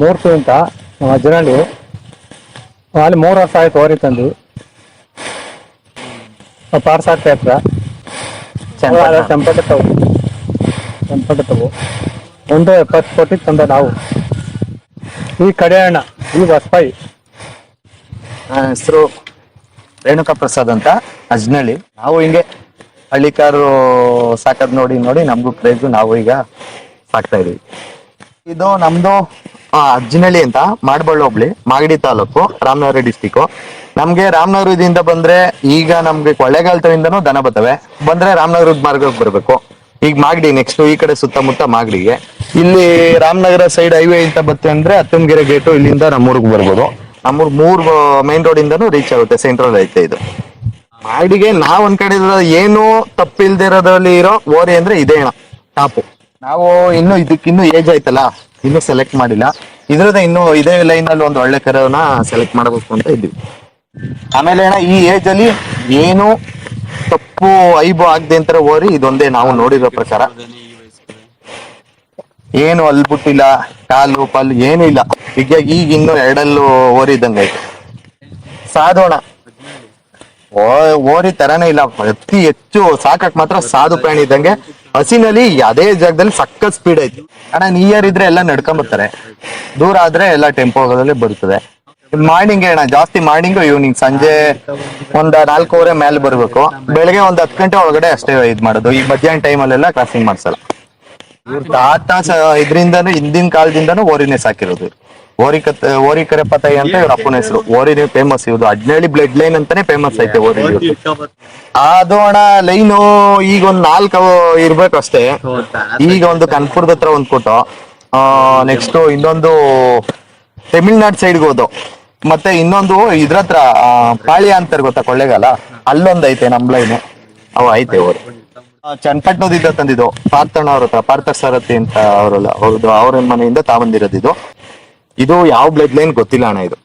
ಮೂರ್ತಿ ಅಂತ ನಮ್ಮ ಅಜ್ಜನಹಳ್ಳಿ. ಅಲ್ಲಿ ಮೂರು ವರ್ಷ ಆಯ್ತು ಓರಿ ತಂದು. ಪಾರ್ಸಾಕ್ತಾ ಹತ್ರ ಚನ್ನಪಟ್ಟಣ. ಚಂಪಟ ತಗೋ. ಒಂದು ಎಪ್ಪತ್ತು ಕೋಟಿ ತಂದ ನಾವು. ಈ ಕಡೆ ಅಣ್ಣ ಈ ಬಸ್ಪಾಯಿ ಹೆಸರು ರೇಣುಕಾ ಪ್ರಸಾದ್ ಅಂತ ಅಜ್ನಳ್ಳಿ ನಾವು ಹಿಂಗೆ ಹಳ್ಳಿಕಾರು ಸಾಕದ್ ನೋಡಿ ನೋಡಿ ನಮಗೂ ಪ್ರೈಸು ನಾವು ಈಗ ಸಾಕ್ತಾ ಇದೀವಿ. ಇದು ನಮ್ದು ಆ, ಅಜ್ಜಿನಳ್ಳಿ ಅಂತ ಮಾಡಬಳ್ಳ ಹೋಬ್ಳಿ ಮಾಗಡಿ ತಾಲೂಕು ರಾಮನಗರ ಡಿಸ್ಟಿಕ್ ನಮ್ಗೆ ರಾಮನಗರದಿಂದ ಬಂದ್ರೆ ಈಗ ನಮ್ಗೆ ಕೊಳ್ಳೇಗಾಲದಿಂದನೂ ದನ ಬರ್ತವೆ. ಬಂದ್ರೆ ರಾಮನಗರ ಮಾರ್ಗಕ್ಕೆ ಬರ್ಬೇಕು. ಈಗ ಮಾಗಡಿ ನೆಕ್ಸ್ಟ್ ಈ ಕಡೆ ಸುತ್ತಮುತ್ತ ಮಾಗಡಿಗೆ. ಇಲ್ಲಿ ರಾಮನಗರ ಸೈಡ್ ಹೈವೇ ಅಂತ ಬತ್ತೆ ಅಂದ್ರೆ ಅತ್ತಮಗೆರೆ ಗೇಟು ಇಲ್ಲಿಂದ ನಮ್ಮೂರ್ಗ್ ಬರ್ಬೋದು. ನಮ್ಮೂರ್ ಮೂರ್ ಮೈನ್ ರೋಡ್ ಇಂದನೂ ರೀಚ್ ಆಗುತ್ತೆ ಸೆಂಟ್ರಲ್ ಐತೆ ಇದು. ಮಾಗಡಿಗೆ ನಾವ್ ಒಂದ್ ಕಡೆ ಏನು ತಪ್ಪಿಲ್ದಿರೋದ್ರಲ್ಲಿ ಇರೋ ಓರಿ ಅಂದ್ರೆ ಇದೇ ಟಾಪು. ನಾವು ಇನ್ನು ಇದಕ್ಕಿನ್ನು ಏಜ್ ಆಯ್ತಲ್ಲ. ಇನ್ನು ಸೆಲೆಕ್ಟ್ ಮಾಡಿಲ್ಲ. ಇದ್ರದ ಇನ್ನು ಇದೇ ಲೈನ್ ಅಲ್ಲಿ ಒಂದು ಒಳ್ಳೆ ಕರವನ್ನ ಸೆಲೆಕ್ಟ್ ಮಾಡಬೇಕು ಅಂತ ಇದ್ವಿ ಆಮೇಲೆ ಅಣ್ಣ, ಈ ಏಜ್ ಅಲ್ಲಿ ಏನು ತಪ್ಪು, ಐಬು ಆಗದೆ ಅಂತ ಓರಿ ಇದೊಂದೇ ನಾವು ನೋಡಿರೋ ಪ್ರಕಾರ. ಏನು ಅಲ್ಬಿಟ್ಟಿಲ್ಲ ಕಾಲು ಪಲ್ಲು ಏನು ಇಲ್ಲ. ಈಗ ಈಗ ಇನ್ನು ಎರಡಲ್ಲೂ ಓರಿ ಇದ್ದಂಗೆ ಸಾಧೋಣ ಓರಿ ತರನೇ ಇಲ್ಲ. ಅತಿ ಹೆಚ್ಚು, ಸಾಕಕ್ ಮಾತ್ರ ಸಾಧು ಪ್ರಾಣಿ ಇದ್ದಂಗೆ. ಹಸಿನಲ್ಲಿ ಅದೇ ಜಾಗದಲ್ಲಿ ಸಖತ್ ಸ್ಪೀಡ್ ಐತಿ. ಅಣ್ಣ ನಿಯರ್ ಇದ್ರೆ ಎಲ್ಲ ನಡ್ಕೊಂಡ್ ಬರ್ತಾರೆ ದೂರ ಆದ್ರೆ ಎಲ್ಲ ಟೆಂಪೋಗಳಲ್ಲಿ ಬರ್ತದೆ ಮಾರ್ನಿಂಗ್ ಅಣ್ಣ, ಜಾಸ್ತಿ ಮಾರ್ನಿಂಗ್ ಈವ್ನಿಂಗ್ ಸಂಜೆ ಒಂದ್ ನಾಲ್ಕೂವರೆ ಮೇಲೆ ಬರ್ಬೇಕು. ಬೆಳಗ್ಗೆ ಒಂದ್ ಹತ್ತು ಗಂಟೆ ಒಳಗಡೆ ಅಷ್ಟೇ ಇದ್ ಮಾಡೋದು. ಈ ಮಧ್ಯಾಹ್ನ ಟೈಮಲ್ಲೆಲ್ಲ ಕ್ರಾಸಿಂಗ್ ಮಾಡ್ಸಲ್ಲ. ಇವ್ರ ಇದ್ರಿಂದಾನು, ಹಿಂದಿನ ಕಾಲದಿಂದಾನು ಓರಿನೇ ಸಾಕಿರೋದು ಇವ್ರು. ಓರಿ ಕರೆ ಕರೆಪತಾಯಿ ಅಂತ ಇವ್ರ ಅಪ್ಪನ ಹೆಸರು. ಓರಿನೇ ಫೇಮಸ್ ಇವ್ದು ಅಜ್ನೇಳಿ ಬ್ಲಡ್ ಲೈನ್ ಅಂತಾನೆ ಫೇಮಸ್ ಐತೆ ಓರಿ. ಅದು ಅಣ್ಣ, ಲೈನು ಈಗ ಒಂದ್ ನಾಲ್ಕು ಇರ್ಬೇಕು ಅಷ್ಟೇ ಈಗ ಒಂದು ಕನ್ಪುರದ ಹತ್ರ ಒಂದ್ ಕೊಟ್ಟು ನೆಕ್ಸ್ಟ್ ಇನ್ನೊಂದು ತಮಿಳ್ನಾಡು ಸೈಡ್ ಹೋದು. ಮತ್ತೆ ಇನ್ನೊಂದು ಇದ್ರತ್ರ ಪಾಳ್ಯ ಅಂತಾರೆ ಗೊತ್ತಾ ಕೊಳ್ಳೆಗಾಲ? ಅಲ್ಲೊಂದ್ ಐತೆ ನಮ್ ಲೈನ್ ಅವ ಐತೆ ಓರಿ. ಚನ್ನಪಟ್ಟಣದಿಂದ ತಂದಿದ್ದು. ಪಾರ್ಥಣ್ಣ ಅವ್ರ ಹತ್ರ ಪಾರ್ಥ ಸಾರಥಿ ಅಂತ ಅವರಲ್ಲ ಅವ್ರದ್ದು ಅವ್ರ ಮನೆಯಿಂದ ತಾವಂದಿರೋದು ಇದು ಯಾವ ಬ್ಲಡ್ ಲೈನ್ ಗೊತ್ತಿಲ್ಲ ಅಣ್ಣ ಇದು.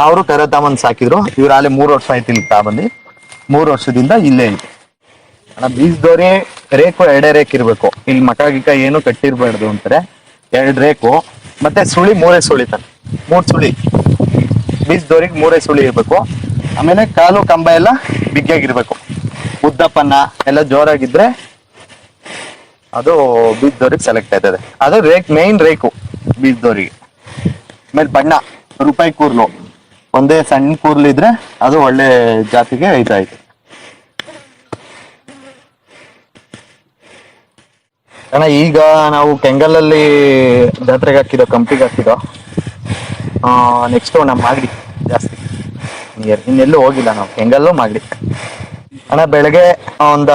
ಅವರು ಕರೆ ತಾಮನ್ ಸಾಕಿದ್ರು. ಇವ್ರ ಅಲ್ಲೇ ಮೂರು ವರ್ಷ ಆಯ್ತು ಇಲ್ಲಿ ತಾಬಂದಿ. ಮೂರು ವರ್ಷದಿಂದ ಇಲ್ಲೇ ಇದೆ. ಅಣ್ಣ ಬೀಜದವ್ರೆ ರೇಕು ಎರಡೇ ರೇಕ್ ಇರ್ಬೇಕು. ಇಲ್ಲಿ ಮಕ ಗಿಕ ಏನು ಕಟ್ಟಿರ್ಬಾರ್ದು ಅಂತಾರೆ. ಎರಡ್ ರೇಕು. ಮತ್ತೆ ಸುಳಿ ಮೂರೇ ಸುಳಿ ತಾನೆ. ಮೂರ್ ಸುಳಿ. ಬೀಜದವ್ರಿಗೆ ಮೂರೇ ಸುಳಿ ಇರ್ಬೇಕು. ಆಮೇಲೆ ಕಾಲು ಕಂಬ ಎಲ್ಲ ಬಿಗ್ಗಾಗಿರ್ಬೇಕು ಉದ್ದಪ್ಪನ್ನ ಎಲ್ಲ ಜೋರಾಗಿದ್ರೆ ಅದು ಬೀಜದವ್ರಿಗೆ ಸೆಲೆಕ್ಟ್ ಆಯ್ತದೆ ಅದು ರೇಕ್ ಮೇನ್ ರೇಕು ಬೀಜದವ್ರಿಗೆ ಆಮೇಲೆ ಬಣ್ಣ, ರೂಪಾಯಿ ಕೂರ್ಲು. ಒಂದೇ ಸಣ್ಣ ಕೂರ್ಲು ಇದ್ರೆ ಅದು ಒಳ್ಳೆ ಜಾತಿಗೆ ಇದಾಯ್ತು. ಅಣ್ಣ, ಈಗ ನಾವು ಕೆಂಗಲಲ್ಲಿ ಜಾತ್ರೆಗೆ ಹಾಕಿದೋ ಕಂಪಿಗೆ ಹಾಕಿದೋ ನೆಕ್ಸ್ಟ್ ನಮ್ಮ ಮಾಗಡಿ ಜಾಸ್ತಿ. ಇನ್ನೆಲ್ಲೂ ಹೋಗಿಲ್ಲ ನಾವು, ಕೆಂಗಲ್ಲು ಮಾಗಡಿ. ಅಣ್ಣ, ಬೆಳಗ್ಗೆ ಒಂದ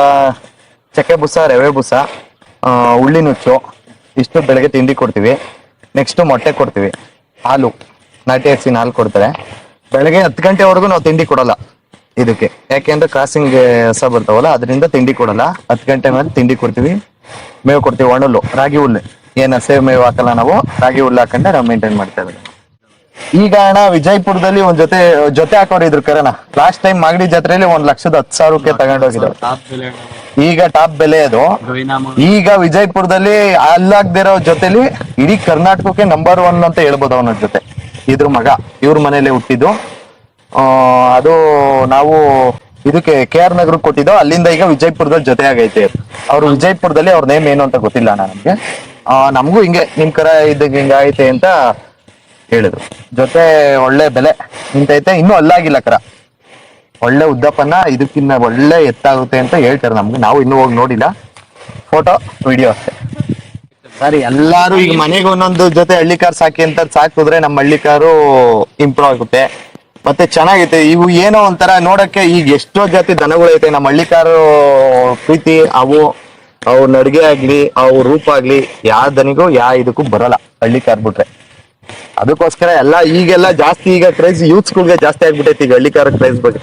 ಚಕ್ಕೆ ಬುಸ, ರವೆ ಬುಸ ಉಳ್ಳಿ ನುಚ್ಚು, ಇಷ್ಟು ಬೆಳಗ್ಗೆ ತಿಂಡಿ ಕೊಡ್ತೀವಿ. ನೆಕ್ಸ್ಟ್ ಮೊಟ್ಟೆ ಕೊಡ್ತೀವಿ. ಹಾಲು ನಾಟಿ ಹಸಿನ ಹಾಲು ಕೊಡ್ತಾರೆ. ಬೆಳಗ್ಗೆ ಹತ್ತು ಗಂಟೆವರೆಗೂ ನಾವು ತಿಂಡಿ ಕೊಡಲ್ಲ ಇದಕ್ಕೆ. ಯಾಕೆಂದ್ರೆ ಕ್ರಾಸಿಂಗ್ ಹೊಸ ಬರ್ತಾವಲ್ಲ, ಅದರಿಂದ ತಿಂಡಿ ಕೊಡಲ್ಲ. ಹತ್ತು ಗಂಟೆ ಮೇಲೆ ತಿಂಡಿ ಕೊಡ್ತೀವಿ. ಮೇವು ಕೊಡ್ತೀವಿ, ಒಣಲು, ರಾಗಿ ಹುಲ್ಲು. ಏನು ಹಸೆ ಮೇವು ಹಾಕಲ್ಲ ನಾವು, ರಾಗಿ ಹುಲ್ಲು ಹಾಕೊಂಡೆ ನಾವು ಮೇಂಟೈನ್ ಮಾಡ್ತಾ ಇದ್ದೀವಿ ಈಗ ಅಣ್ಣ, ವಿಜಯಪುರದಲ್ಲಿ ಒಂದ್ ಜೊತೆ ಜೊತೆ ಹಾಕೋರು ಇದ್ರು ಕರಣ ಲಾಸ್ಟ್ ಟೈಮ್ ಮಾಗಡಿ ಜಾತ್ರೆಯಲ್ಲಿ ಒಂದ್ ಲಕ್ಷದ ಹತ್ತು ಸಾವಿರಕ್ಕೆ ತಗೊಂಡೋಗಿದ್ರು ಈಗ ಟಾಪ್ ಬೆಲೆ ಅದು. ಈಗ ವಿಜಯಪುರದಲ್ಲಿ ಅಲ್ಲಾಗ್ದಿರೋ ಜೊತೆಲಿ ಇಡೀ ಕರ್ನಾಟಕಕ್ಕೆ ನಂಬರ್ ಒನ್ ಅಂತ ಹೇಳ್ಬೋದು ಅವನ ಜೊತೆ. ಇದ್ರ ಮಗ, ಇವ್ರ ಮನೇಲಿ ಹುಟ್ಟಿದ್ದು. ಅದು ನಾವು ಇದಕ್ಕೆ ಕೆ ಆರ್ ನಗರ್ ಕೊಟ್ಟಿದ್ದು, ಅಲ್ಲಿಂದ ಈಗ ವಿಜಯಪುರದಲ್ಲಿ ಜೊತೆ ಆಗೈತೆ. ಅವ್ರು ವಿಜಯಪುರದಲ್ಲಿ ಅವ್ರ ನೇಮ್ ಏನು ಅಂತ ಗೊತ್ತಿಲ್ಲ ನಮ್ಗೆ. ನಮಗೂ ಹಿಂಗೆ, ನಿಮ್ ಕರ ಇದಕ್ಕೆ ಹಿಂಗಾಯ್ತೆ ಅಂತ ಹೇಳಿದ್ರು. ಜೊತೆ ಒಳ್ಳೆ ಬೆಲೆ ನಿಂತೈತೆ, ಇನ್ನೂ ಅಲ್ಲಾಗಿಲ್ಲ ಕರ. ಒಳ್ಳೆ ಉದ್ದಪ್ಪನ ಇದಕ್ಕಿನ್ನ ಒಳ್ಳೆ ಎತ್ತಾಗುತ್ತೆ ಅಂತ ಹೇಳ್ತಾರೆ ನಮ್ಗೆ. ನಾವು ಇನ್ನೂ ಹೋಗಿ ನೋಡಿಲ್ಲ. ಫೋಟೋ ವಿಡಿಯೋ ಅಷ್ಟೇ. ಸರಿ, ಎಲ್ಲಾರು ಈಗ ಮನೆಗೆ ಒಂದೊಂದು ಜೊತೆ ಹಳ್ಳಿ ಕಾರ್ ಸಾಕಿ ಅಂತ ಸಾಕಿದ್ರೆ ನಮ್ಮ ಹಳ್ಳಿ ಕಾರು ಇಂಪ್ರೂವ್ ಆಗುತ್ತೆ. ಮತ್ತೆ ಚೆನ್ನಾಗೈತೆ. ಇವು ಏನೋ ಒಂಥರ ನೋಡಕ್ಕೆ ಈಗ ಎಷ್ಟೋ ಜಾತಿ ದನಗಳೈತೆ ನಮ್ಮ ಹಳ್ಳಿ ಕಾರು ಪ್ರೀತಿ, ಅವು ಅವ್ರ ನಡಿಗೆ ಆಗ್ಲಿ ಅವ್ರ ರೂಪ ಆಗ್ಲಿ, ಯಾವ ದನಿಗೂ, ಯಾವ ಇದಕ್ಕೂ ಬರಲ್ಲ ಹಳ್ಳಿ ಕಾರ್ ಬಿಟ್ರೆ. ಅದಕ್ಕೋಸ್ಕರ ಎಲ್ಲ ಈಗೆಲ್ಲ ಜಾಸ್ತಿ ಈಗ ಕ್ರೈಸ್ ಯೂತ್ಸ್ಗಳಿಗೆ ಜಾಸ್ತಿ ಆಗ್ಬಿಟ್ಟೈತಿ ಈಗ ಹಳ್ಳಿ ಕಾರ್ ಕ್ರೈಸ್ ಬಗ್ಗೆ.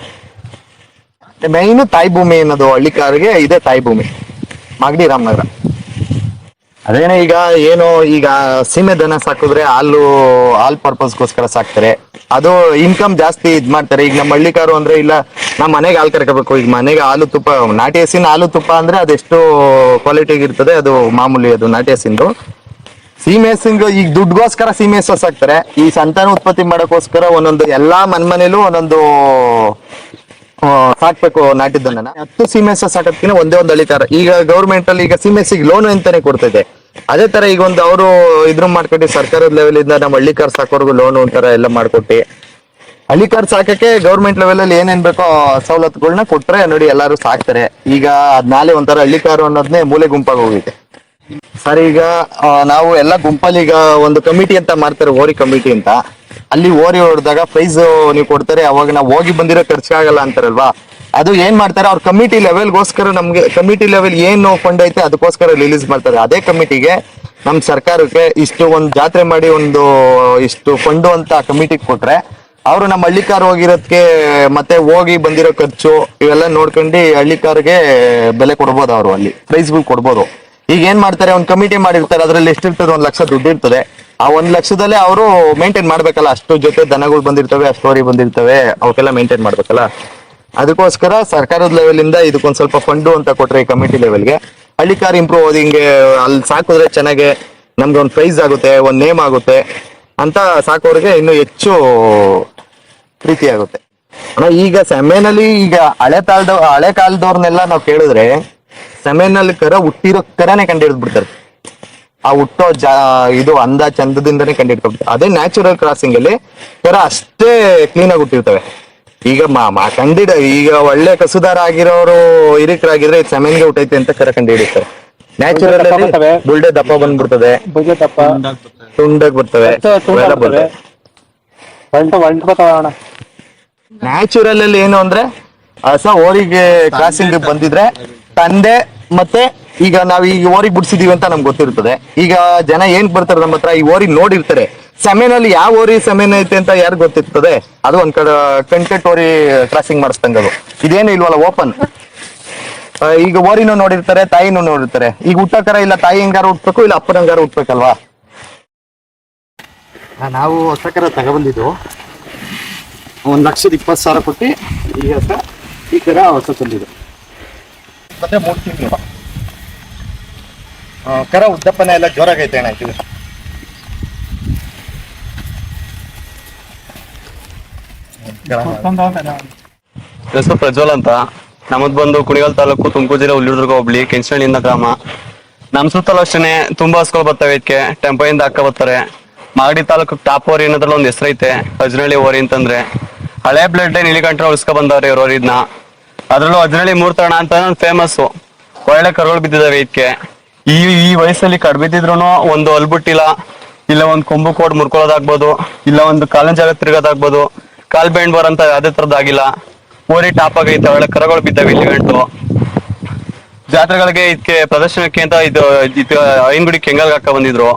ಮೈನು ತಾಯಿ ಭೂಮಿ ಅನ್ನೋದು ಹಳ್ಳಿ ಕಾರಿಗೆ ಇದೆ ತಾಯಿ ಭೂಮಿ, ಮಾಗಡಿ ರಾಮನಗರ. ಅದೇನೇ ಈಗ ಏನು ಈಗ ಸೀಮೆ ದನ ಸಾಕಿದ್ರೆ ಹಾಲು, ಹಾಲ್ ಪರ್ಪಸ್ಗೋಸ್ಕರ ಸಾಕ್ತಾರೆ. ಅದು ಇನ್ಕಮ್ ಜಾಸ್ತಿ ಇದ್ ಮಾಡ್ತಾರೆ. ಈಗ ನಮ್ಮ ಹಳ್ಳಿಕಾರು ಅಂದ್ರೆ ಇಲ್ಲ, ನಮ್ಮ ಮನೆಗೆ ಹಾಲು ಕರ್ಕೋಬೇಕು. ಈಗ ಮನೆಗೆ ಹಾಲು ತುಪ್ಪ, ನಾಟಿ ಹಸಿನ ಹಾಲು ತುಪ್ಪ ಅಂದ್ರೆ ಅದೆಷ್ಟು ಕ್ವಾಲಿಟಿಗೆ ಇರ್ತದೆ. ಅದು ಮಾಮೂಲಿ ಅದು ನಾಟಿ ಹಸಿಂದು ಸೀಮೆಸಿಂಗ್ ಈಗ ದುಡ್ಡುಗೋಸ್ಕರ ಸೀಮೆ ಸಾಕ್ತಾರೆ. ಈ ಸಂತಾನ ಉತ್ಪತ್ತಿ ಮಾಡೋಕ್ಕೋಸ್ಕರ ಒಂದೊಂದು ಎಲ್ಲಾ ಮನ್ಮನೇಲೂ ಒಂದೊಂದು ಸಾಕ್ಬೇಕು ನಾಟಿದ್ದನ್ನ ಹತ್ತು ಸೀಮೆ ಸಾಕೋದಕ್ಕಿಂತ ಒಂದೇ ಒಂದು ಹಳಿಕಾರ ಈಗ ಗೌರ್ಮೆಂಟ್ ಅಲ್ಲಿ ಈಗ ಸೀಮೆಸ್ಸಿಗೆ ಲೋನ್ ಅಂತಾನೆ ಕೊಡ್ತಿದೆ. ಅದೇ ತರ ಈಗ ಒಂದು ಅವರು ಇದ್ರ ಮಾಡ್ಕೊಟ್ಟು ಸರ್ಕಾರದ ಲೆವೆಲ್ ಇಂದ ನಮ್ಮ ಹಳ್ಳಿ ಕಾರ್ ಸಾಕೋರ್ಗು ಲೋನ್ ಒಂಥರ ಎಲ್ಲ ಮಾಡ್ಕೊಟ್ಟಿ. ಹಳ್ಳಿ ಕಾರ್ ಸಾಕಕ್ಕೆ ಗೌರ್ಮೆಂಟ್ ಲೆವೆಲ್ ಅಲ್ಲಿ ಏನೇನ್ ಬೇಕೋ ಸವಲತ್ತುಗಳನ್ನ ಕೊಟ್ರೆ ನೋಡಿ ಎಲ್ಲಾರು ಸಾಕ್ತಾರೆ. ಈಗ ಅದ್ ನಾಳೆ ಒಂಥರ ಹಳ್ಳಿ ಕಾರು ಅನ್ನೋದನ್ನೇ ಮೂಲೆ ಗುಂಪಾಗಿ ಹೋಗಿದೆ. ಸರ್ ಈಗ ನಾವು ಎಲ್ಲ ಗುಂಪಲ್ಲಿ ಈಗ ಒಂದು ಕಮಿಟಿ ಅಂತ ಮಾಡ್ತಾರೆ ಓರಿ ಕಮಿಟಿ ಅಂತ. ಅಲ್ಲಿ ಓರಿ ಹೊಡೆದಾಗ ಪ್ರೈಸ್ ನೀವು ಕೊಡ್ತಾರೆ, ಅವಾಗ ನಾವು ಹೋಗಿ ಬಂದಿರೋ ಖರ್ಚಾಗಲ್ಲ ಅಂತಾರಲ್ವಾ? ಅದು ಏನ್ ಮಾಡ್ತಾರೆ, ಅವ್ರ ಕಮಿಟಿ ಲೆವೆಲ್ಗೋಸ್ಕರ ನಮ್ಗೆ ಕಮಿಟಿ ಲೆವೆಲ್ ಏನು ಫಂಡ್ ಐತೆ ಅದಕ್ಕೋಸ್ಕರ ರಿಲೀಸ್ ಮಾಡ್ತಾರೆ. ಅದೇ ಕಮಿಟಿಗೆ ನಮ್ ಸರ್ಕಾರಕ್ಕೆ ಇಷ್ಟು ಒಂದು ಜಾತ್ರೆ ಮಾಡಿ ಒಂದು, ಇಷ್ಟು ಫಂಡು ಅಂತ ಕಮಿಟಿಗೆ ಕೊಟ್ರೆ, ಅವರು ನಮ್ಮ ಹಳ್ಳಿಕಾರ್ ಹೋಗಿರೋದಕ್ಕೆ ಮತ್ತೆ ಹೋಗಿ ಬಂದಿರೋ ಖರ್ಚು ಇವೆಲ್ಲ ನೋಡ್ಕೊಂಡು ಹಳ್ಳಿಕಾರ್ಗೆ ಬೆಲೆ ಕೊಡ್ಬೋದು ಅವರು ಅಲ್ಲಿ ಪ್ರೈಸ್ಗಳು ಕೊಡ್ಬೋದು. ಈಗ ಏನ್ ಮಾಡ್ತಾರೆ, ಒಂದು ಕಮಿಟಿ ಮಾಡಿರ್ತಾರೆ, ಅದರಲ್ಲಿ ಎಷ್ಟಿರ್ತದೆ, ಒಂದು ಲಕ್ಷ ದುಡ್ಡು ಇರ್ತದೆ. ಆ ಒಂದ್ ಲಕ್ಷದಲ್ಲೇ ಅವರು ಮೇಂಟೈನ್ ಮಾಡ್ಬೇಕಲ್ಲ. ಅಷ್ಟು ಜೊತೆ ದನಗಳು ಬಂದಿರ್ತವೆ, ಅಷ್ಟು ಬಂದಿರ್ತವೆ. ಅವಕ್ಕೆಲ್ಲ ಮೇಂಟೈನ್ ಮಾಡ್ಬೇಕಲ್ಲ. ಅದಕ್ಕೋಸ್ಕರ ಸರ್ಕಾರದ ಲೆವೆಲ್ ಇಂದ ಇದಕ್ಕೊಂದ್ ಸ್ವಲ್ಪ ಫಂಡು ಅಂತ ಕೊಟ್ರೆ ಈ ಕಮಿಟಿ ಲೆವೆಲ್ಗೆ ಹಳ್ಳಿ ಕಾರ್ ಇಂಪ್ರೂವ್ ಆಗೋದು ಹಿಂಗೆ ಅಲ್ಲಿ ಸಾಕಿದ್ರೆ ಚೆನ್ನಾಗೆ ನಮ್ಗೆ ಒಂದು ಪ್ರೈಸ್ ಆಗುತ್ತೆ, ಒಂದ್ ನೇಮ್ ಆಗುತ್ತೆ ಅಂತ ಸಾಕೋರಿಗೆ ಇನ್ನು ಹೆಚ್ಚು ಪ್ರೀತಿ ಆಗುತ್ತೆ. ಅಣ್ಣ, ಈಗ ಸೆಮೆನಲ್ಲಿ ಈಗ ಹಳೆ ಕಾಲದ, ಹಳೆ ಕಾಲದವ್ರನ್ನೆಲ್ಲ ನಾವು ಕೇಳಿದ್ರೆ ಸೆಮೆನಲ್ಲಿ ಕರ ಹುಟ್ಟಿರೋ ಕರನೇ ಕಂಡು ಬಿಡ್ತಾರೆ. ಆ ಹುಟ್ಟೋ ಜ ಇದು ಅಂದ ಚಂದದಿಂದನೇ ಕಂಡು ಹಿಡ್ಕೊಬಿಡ್ತಾರೆ ಅದೇ ನ್ಯಾಚುರಲ್ ಕ್ರಾಸಿಂಗ್ ಅಲ್ಲಿ ಕರ ಅಷ್ಟೇ ಕ್ಲೀನ್ ಆಗಿ ಹುಟ್ಟಿರ್ತವೆ. ಈಗ ಮಾ ಕಂಡಿಡ ಈಗ ಒಳ್ಳೆ ಕಸುದಾರ ಆಗಿರೋರು ಹಿರಿಕರಾಗಿದ್ರೆ ಇದು ಸೆಮೆನ್ಗೆ ಹುಟ್ಟೈತೆ ಅಂತ ಕರ ಕಂಡು ಹಿಡಿತಾರೆ ನ್ಯಾಚುರಲ್. ಬುಲ್ಡೆ ದಪ್ಪ ಬಂದ್ಬಿಡ್ತದೆ. ದಪ್ಪ. ತುಂಡಾಗಿ ಬರ್ತವೆ. ನ್ಯಾಚುರಲ್ ಅಲ್ಲಿ ಏನು ಅಂದ್ರೆ ಹೊಸ ಓರಿಗೆ ಕ್ರಾಸಿಂಗ್ ಬಂದಿದ್ರೆ ತಂದೆ ಮತ್ತೆ ಈಗ ನಾವ್ ಈ ಓರಿ ಬಿಡ್ಸಿದೀವಿ ಅಂತ ನಮ್ಗೆ ಗೊತ್ತಿರ್ತದೆ. ಈಗ ಜನ ಏನ್ ಬರ್ತಾರೆ ನಮ್ಮ ಹತ್ರ ಈ ಓರಿ ನೋಡಿರ್ತಾರೆ. ಸೆಮೆನಲ್ಲಿ ಯಾವ ಓರಿ ಸೆಮೆನ್ ಐತೆ ಅಂತ ಯಾರು ಗೊತ್ತಿರ್ತದೆ? ಅದು ಒಂದ್ ಕಡೆ ಕಂಟೆಟ್ ಓರಿ ಕ್ರಾಸಿಂಗ್ ಮಾಡಿಸ್ದಂಗ ಅದು. ಇದೇನು ಇಲ್ವಲ್ಲ ಓಪನ್ ಈಗ ಓರಿನೂ ನೋಡಿರ್ತಾರೆ ತಾಯಿನೂ ನೋಡಿರ್ತಾರೆ. ಈಗ ಹುಟ್ಟಕರ ಇಲ್ಲ ತಾಯಿ ಹೆಂಗಾರು ಹುಟ್ಬೇಕು ಇಲ್ಲ ಅಪ್ಪನ ಹೆಂಗಾರು ಹುಟ್ಬೇಕಲ್ವಾ? ನಾವು ಹೊಸಕರ ತಗೊಬಂದಿದ್ದು. ಒಂದ್ ಲಕ್ಷದ ಇಪ್ಪತ್ತು ಸಾವಿರ ಕೊಟ್ಟು ಈಗ ಈ ಕಡೆ ಹೊಸ ತಂದಿದ್ದು ಮತ್ತೆ ಮೂರು ತಿಂಗಳು. ಕರ ಉದ್ದಪ್ಪನ ಎಲ್ಲ ಜೋರಾಗೈತೆ ಅಣ್ಣ, ಇದು. ಪ್ರಜ್ವಲ್ ಅಂತ. ನಮ್ಮದು ಬಂದು ಕುಣಿಗಲ್ ತಾಲೂಕು ತುಮಕೂರು ಜಿಲ್ಲೆ ಹುಲ್ಲಿದುರ್ಗ ಹೋಬ್ಳಿ, ಕೆಂಚನಹಳ್ಳಿಯಿಂದ ಗ್ರಾಮ. ನಮ್ ಸುತ್ತಲೂ ಅಷ್ಟೇ ತುಂಬಾ ಹಸ್ಗಳು ಬರ್ತವೆ ಇದಕ್ಕೆ ಟೆಂಪೋಯಿಂದ ಅಕ್ಕ ಬರ್ತಾರೆ. ಮಾಗಡಿ ತಾಲೂಕು ಟಾಪ್ ಓರಿ ಅನ್ನೋದ್ರಲ್ಲಿ ಒಂದು ಐತೆ ಅಜ್ನಳ್ಳಿ ಓರಿ ಅಂತಂದ್ರೆ. ಹಳೆ ಬ್ಲಡ್ ನೀಲಿಕಂಠ ಉಳಿಸ್ಕೊ ಬಂದವ್ರೆ ಇವ್ರ ಇದನ್ನ ಅದರಲ್ಲೂ ಅಜ್ನಳ್ಳಿ ಮೂರ್ತಣ ಅಂತ ಫೇಮಸ್ ಒಳ್ಳೆ ಕರುಗಳು ಬಿದ್ದಿದಾವೆ ಇದಕ್ಕೆ ಈ ಈ ವಯಸ್ಸಲ್ಲಿ ಕಡ್ಬಿದ್ದಿದ್ರು ಒಂದು ಅಲ್ಬುಟ್ಟಿಲ್ಲ ಇಲ್ಲ ಒಂದು ಕೊಂಬು ಕೋಡ್ ಮುರ್ಕೊಳ್ಳೋದಾಗ್ಬೋದು, ಇಲ್ಲ ಒಂದು ಕಾಲಿನ ಜಾಗ ತಿರ್ಗೋದಾಗ್ಬೋದು, ಕಾಲ್ ಬೆಂಡ್ ಬರಂತ ಯಾವ್ದೇ ತರದಾಗಿಲ್ಲ ಓರಿ ಟಾಪ್ ಆಗೈತೆ ಒಳ್ಳೆ ಕರಗಳು ಬಿದ್ದಾವೆ ಇಲ್ಲಿ ಗಂಟು. ಜಾತ್ರೆಗಳಿಗೆ ಇದಕ್ಕೆ ಪ್ರದರ್ಶನಕ್ಕೆ ಅಂತ ಇದು ಐನ್ಗುಡಿ ಕೆಂಗಲ್ಗೆ ಹಾಕ ಬಂದಿದ್ರು.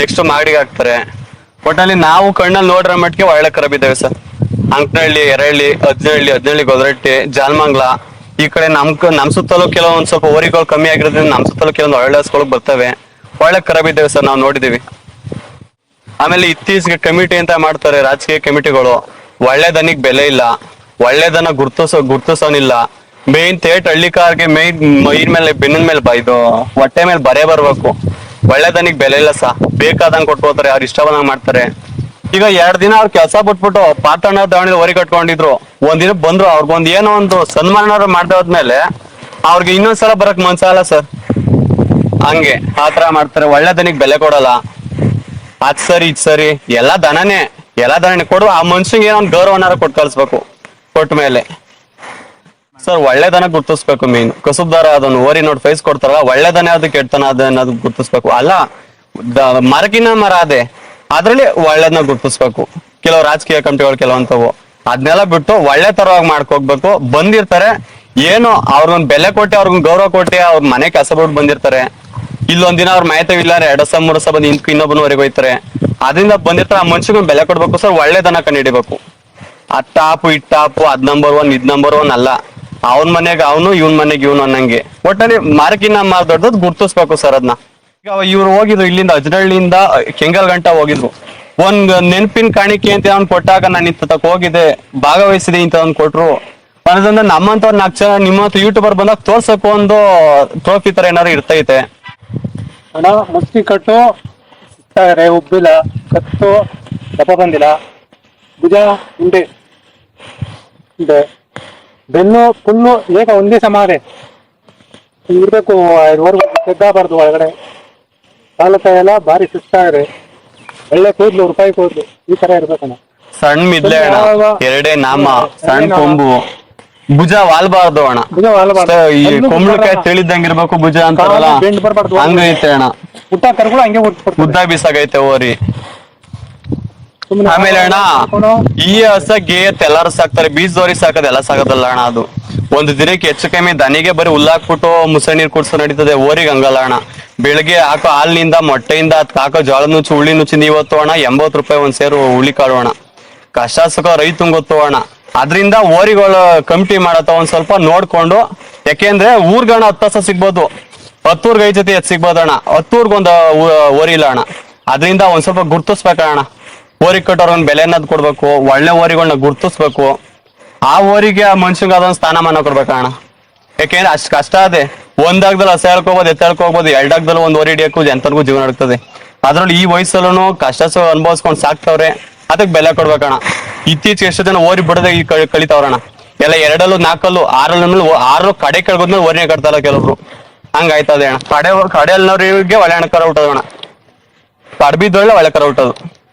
ನೆಕ್ಸ್ಟ್ ಮಾಗಡಿಗೆ ಹಾಕ್ತಾರೆ. ಒಟ್ಟಲ್ಲಿ ನಾವು ಕಣ್ಣಲ್ಲಿ ನೋಡ್ರ ಮಟ್ಟಿಗೆ ಒಳ್ಳೆ ಕರ ಬಿದ್ದಾವೆ ಸರ್. ಅಂಕನಹಳ್ಳಿ, ಎರಹಳ್ಳಿ ಹದಿನಹಳ್ಳಿ ಹದಿನಹಳ್ಳಿ ಗೊದರಟ್ಟಿ ಜಾಲ್ಮಂಗ್ಲ. ಈ ಕಡೆ ನಮ್ ನಮ್ ಸುತ್ತಲೂ ಕೆಲವೊಂದ್ ಸ್ವಲ್ಪ ಓರಿಗಳು ಕಮ್ಮಿ ಆಗಿರೋದ್ರಿಂದ ನಮ್ ಸುತ್ತಲೂ ಕೆಲವೊಂದು ಒಳ್ಳೆ ಹಸ್ಗಳು ಬರ್ತವೆ. ಒಳ್ಳೆ ಖರಾಬ್ ಇದ್ದೇವೆ ಸರ್ ನಾವು ನೋಡಿದೀವಿ. ಆಮೇಲೆ ಇತ್ತೀಚೆಗೆ ಕಮಿಟಿ ಅಂತ ಮಾಡ್ತಾರೆ ರಾಜಕೀಯ ಕಮಿಟಿಗಳು. ಒಳ್ಳೆದನಿಗೆ ಬೆಲೆ ಇಲ್ಲ. ಒಳ್ಳೆದನ್ನ ಗುರ್ತಿಸೋ, ಗುರ್ತಿಸೋನಿಲ್ಲ. ಮೇನ್ ತೇಟ್ ಹಳ್ಳಿಕಾರ್ಗೆ ಮೇನ್, ಮೈನ್ ಮೇಲೆ, ಬೆನ್ನಿನ ಮೇಲೆ ಇದು ಹೊಟ್ಟೆ ಮೇಲೆ ಬರೇ ಬರ್ಬೇಕು. ಒಳ್ಳೆದನಿಗೆ ಬೆಲೆ ಇಲ್ಲ ಸಾ. ಬೇಕಾದಂಗ್ ಕೊಟ್ಕೋತಾರೆ ಅವ್ರು ಇಷ್ಟ ಬಂದಂಗ್ ಮಾಡ್ತಾರೆ. ಈಗ ಎರಡ್ ದಿನ ಅವ್ರ ಕೆಲಸ ಬಿಟ್ಬಿಟ್ಟು ಪಾತಣ್ಣ ದಾವಣಿ ಹೊರಿ ಕಟ್ಕೊಂಡಿದ್ರು. ಒಂದಿನ ಬಂದ್ರು, ಅವ್ರಿಗೊಂದ್ ಏನೋ ಒಂದು ಸನ್ಮಾನ ಮಾಡ್ತಾ ಹೋದ್ಮೇಲೆ ಅವ್ರಿಗೆ ಇನ್ನೊಂದ್ಸಲ ಬರಕ್ ಮನ್ಸಲ್ಲ ಸರ್. ಹಂಗೆ ಆತರ ಮಾಡ್ತಾರೆ. ಒಳ್ಳೆದನಿಗೆ ಬೆಲೆ ಕೊಡಲ್ಲ. ಅದ್ ಸರಿ, ಇದ್ ಸರಿ. ಎಲ್ಲಾ ದನನೇ ಎಲ್ಲಾ ದನನೇ. ಕೊಡು, ಆ ಮನುಷ್ಯಂಗೆ ಏನೋ ಒಂದು ಗೌರವನಾರ ಕೊಟ್ಟು ಕಳ್ಸ್ಬೇಕು, ಕೊಟ್ಟ ಮೇಲೆ. ಸರ್ ಒಳ್ಳೆದನ ಗುರ್ತಿಸ್ಬೇಕು ಮೀನ್ ಕಸುಬ್ದಾರ ಅದನ್ನು ಓರಿ ನೋಡಿ ಫೇಸ್ ಕೊಡ್ತಾರಲ್ಲ, ಒಳ್ಳೆ ದನ ಯಾವ್ದು ಕೆಟ್ಟತನ ಅದ ಅನ್ನೋದು ಗುರ್ತಿಸ್ಬೇಕು. ಅಲ್ಲ ಮರಕಿನ ಮರ ಅದೇ. ಅದ್ರಲ್ಲಿ ಒಳ್ಳೆದನ್ನ ಗುರ್ತಿಸ್ಬೇಕು. ಕೆಲವು ರಾಜಕೀಯ ಕಮಿಟಿಗಳು ಕೆಲವಂತವು ಅದನ್ನೆಲ್ಲ ಬಿಟ್ಟು ಒಳ್ಳೆ ತರವಾಗಿ ಮಾಡ್ಕೋಗ್ಬೇಕು ಬಂದಿರ್ತಾರೆ. ಏನು, ಅವ್ರಿಗೊಂದು ಬೆಲೆ ಕೊಟ್ಟು ಅವ್ರಿಗೊಂದು ಗೌರವ ಕೊಟ್ಟು ಅವ್ರ ಮನೆ ಕೆಲಸ ಬಿಟ್ಟು ಬಂದಿರ್ತಾರೆ. ಇಲ್ಲೊಂದಿನ ಅವ್ರ ಮಾಹಿತಿ ಇಲ್ಲ ಎರಡು ವರ್ಷ, ಮೂರು ವರ್ಷ ಬಂದು ಇಂಕ್ ಇನ್ನೊಬ್ಬನವರೆಗೆ ಹೋಯ್ತಾರೆ ಅದರಿಂದ ಬಂದಿರ್ತಾರೆ, ಆ ಮನುಷ್ಯಗೊಂದು ಬೆಲೆ ಕೊಡ್ಬೇಕು, ಸರ್ ಒಳ್ಳೆ ದನ ಕಂಡು ಆ ಟಾಪು ಇಟ್ ಟಾಪು, ಅದ್ ನಂಬರ್ ಒನ್ ಇದ್ ನಂಬರ್ ಒನ್ ಅಲ್ಲ. ಅವನ್ ಮನೆಗೆ ಅವನು, ಇವನ್ ಮನೆಗೆ ಇವನು ಅನ್ನಂಗೆ. ಒಟ್ಟಲ್ಲಿ ಮಾರ್ಕಿನ ಮಾರ್ ದೊಡ್ಡದ್ ಗುರ್ತಿಸ್ಬೇಕು ಸರ್ ಅದನ್ನ ಈಗ ಇವ್ರು ಹೋಗಿದ್ರು, ಇಲ್ಲಿಂದ ಅಜ್ರಳ್ಳಿಯಿಂದ ಕೆಂಗಲ್ ಗಂಟ ಹೋಗಿದ್ರು. ಒಂದ್ ನೆನಪಿನ ಕಾಣಿಕೆ ಅಂತ ಅವ್ನ್ ಕೊಟ್ಟಾಗ ನಾನು ಇಂತ ತಕ ಹೋಗಿದೆ ಭಾಗವಹಿಸಿದೆ ಇಂತ ಒಂದ್ ಕೊಟ್ರು. ಅನ್ನೋದ್ರಿಂದ ನಮ್ಮಂತ ನಾಲ್ಕು ಜನ ನಿಮ್ಮಂತ ಯೂಟ್ಯೂಬರ್ ಬಂದಾಗ ತೋರ್ಸಕ್ಕೂ ಒಂದು ಟ್ರೋಫಿ ತರ ಏನಾದ್ರು ಇರ್ತೈತೆ. ಅಣ್ಣ ಮುಸ್ತಿ ಕಟ್ಟು ಸಿಕ್ತಾರೆ ಉಬ್ಬಿಲ್ಲ ಕತ್ತು, ದಪ್ಪ ಬಂದಿಲ್ಲ. ಭುಜ ಉಂಡೆ. ಇದೆ ಬೆನ್ನು ಫುಲ್ಲು ಏಕ ಒಂದೇ ಸಮಾರೆ ಇರ್ಬೇಕು ಇದುವರೆಗೂ ತೆಗ್ದಾಬಾರ್ದು ಒಳಗಡೆ. ಕಾಲ ಎಲ್ಲ ಭಾರಿ ಸುಸ್ತಾಗರೆ ಒಳ್ಳೆ ಕೂದ್ಲು ರೂಪಾಯಿ ಕೂದ್ಲು ಈ ತರ ಇರ್ಬೇಕಣ್ಣ. ಸಣ್ಣ ಮಿದ್ಲೆ ಅಣ್ಣ ಎರಡೇ ನಾಮ ಸಣ್ಣ ಕೊಂಬು. ಭುಜ ವಾಲ್ಬಾರ್ದು ಅಣ್ಣ. ಭುಜ ವಾಲ್ಬಾರ್ದು. ಈ ಅದ್ನು ಕುಂಬಳಕಾಯಿ ತಿಳಿದಂಗಿರ್ಬೇಕು ಭುಜ ಅಂತಾರಲ್ಲ. ಬೆಂಡ್ ಬರ್ಬಾರ್ದು. ಹಂಗೈತೆ ಅಣ್ಣ. ಊಟ ಕರ್ಗಳು ಹಂಗೆ. ಉದ್ದ ಬೀಸಾಗೈತೆ ಓರಿ. ಸುಮ್ನೆ ಆಮೇಲೆ ಅಣ್ಣ ಹಾಕೊಂಡು. ಈ ಹಸ ಗೇತ್ ಎಲ್ಲಾರು ಸಾಕ್ತಾರೆ ಬೀಜದವ್ರಿಗೆ ಸಾಕದ ಎಲ್ಲ ಸಾಕದಲ್ಲ ಅಣ್ಣ ಅದು. ಒಂದು ದಿನಕ್ಕೆ ಹೆಚ್ಚು ಕಮ್ಮಿ ದನಿಗೆ ಬರೀ ಹುಲ್ಲಾಕ್ಬಿಟ್ಟು ಮುಸಳಿ ನೀರ್ ಕುಡ್ಸೋ ನಡೀತದೆ ಓರಿಗೆ ಹಂಗಲ್ಲ ಅಣ್ಣ. ಬೆಳಗ್ಗೆ ಹಾಕೋ ಹಾಲಿನಿಂದ, ಮೊಟ್ಟೆಯಿಂದ, ಹಾಕೋ ಜೋಳ ನುಚ್ಚು ಹುಳಿ ನುಚ್ಚಿಂದ ಇವತ್ತು ಅಣ್ಣ ಎಂಬತ್ತು ರೂಪಾಯಿ ಒಂದ್ ಸೇರು ಹುಳಿ ಕಾಳು ಅಣ್ಣ ಕಷ್ಟ ಸುಖ ರೈತಂಗ್ ಅಣ್ಣ ಅದ್ರಿಂದ ಓರಿಗಳು ಕಮಿಟಿ ಮಾಡತ್ತ ಒಂದ್ ಸ್ವಲ್ಪ ನೋಡ್ಕೊಂಡು, ಯಾಕೆಂದ್ರೆ ಊರ್ಗಣ ಹತ್ತು ಸಿಗ್ಬೋದು. ಹತ್ತೂರ್ಗೆ ಐದ್ ಜೊತೆ ಎತ್ ಸಿಗ್ಬೋದು ಅಣ್ಣ. ಹತ್ತೂರ್ಗೊಂದು ಓರಿ ಇಲ್ಲ ಅಣ್ಣ. ಅದರಿಂದ ಒಂದ್ ಸ್ವಲ್ಪ ಗುರ್ತಿಸ್ಬೇಕಣ್ಣ ಓರಿ ಕಟ್ಟೋರ್ ಒಂದ್ ಬೆಲೆ ಅನ್ನೋದು ಕೊಡ್ಬೇಕು ಒಳ್ಳೆ ಓರಿಗಳನ್ನ ಗುರ್ತಿಸ್ಬೇಕು. ಆ ಓರಿಗೆ ಆ ಮನುಷ್ಯಂಗೆ ಅದೊಂದು ಸ್ಥಾನಮಾನ ಕೊಡ್ಬೇಕಣ್ಣ ಯಾಕೆಂದ್ರೆ ಅಷ್ಟು ಕಷ್ಟ ಅದೇ. ಒಂದಾಗದಲ್ಲಿ ಹಸ ಹೇಳ್ಕೋಬೋದು ಎತ್ತ ಒಂದು ಎರಡಾಗ್ದಲ್ಲಿ ಒಂದ್ ಓರಿ ಹಿಡಿಯಕ್ಕೂ ಎಂತರ್ಗೂ ಜೀವನ ಆಗ್ತದೆ ಅದ್ರಲ್ಲಿ ಈ ವಯಸ್ಸಲ್ಲೂ ಕಷ್ಟ ಅನುಭವಿಸ್ಕೊಂಡು ಸಾಕ್ತವ್ರೆ, ಅದಕ್ಕೆ ಬೆಲೆ ಕೊಡ್ಬೇಕಣ್ಣ ಇತ್ತೀಚೆಗೆ ಎಷ್ಟು ಜನ ಓರಿ ಬಿಡದೆ ಈ ಕಳಿ- ಕಳಿತಾವ್ರಣ್ಣ ಎಲ್ಲ ಎರಡಲ್ಲೂ, ನಾಲ್ಕಲ್ಲೂ, ಆರಲ್ಲೂ ಆರು ಕಡೆ ಕೆಳಗೋದ್ಮೇಲೆ ಓರಿನೇ ಕಟ್ತಾರ ಕೆಲವ್ರು. ಹಂಗಾಯ್ತದೆ ಅಣ್ಣ. ಕಡೆ ಕಡೆಯಲ್ಲಿ ಒಳ್ಳೆ ಹಣ ಕರ ಕಡ್ಬಿದ್ದೊಳ್ಳೆ ಒಳ್ಳೆ ಕರ ಹುಟ್ಟದು.